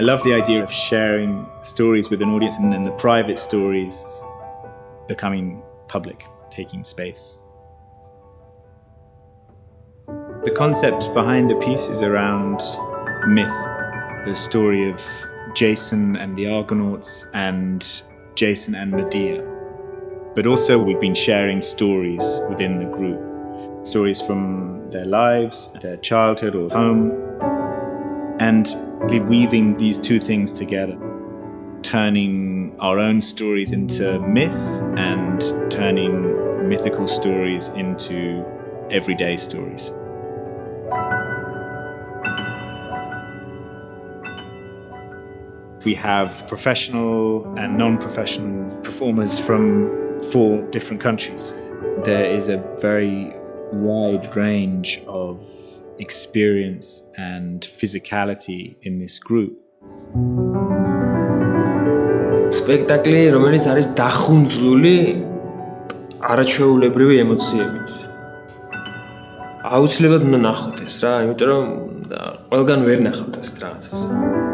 love the idea of sharing stories with an audience and then the private stories becoming public, taking space. The concept behind the piece is around myth, the story of Jason and the Argonauts and Jason and Medea. But also, we've been sharing stories within the group stories from their lives, their childhood or home, and weaving these two things together, turning our own stories into myth and turning mythical stories into everyday stories. We have professional and non professional performers from four different countries. There is a very wide range of experience and physicality in this group. სპექტაკლი, რომელიც არის დახუნძლული არაჩვეულებრივი ემოციებით. აუცილებლად უნდა ნახოთ ეს რა, იმიტომ რომ ყველგან ვერ ნახავთ ეს რაღაცას.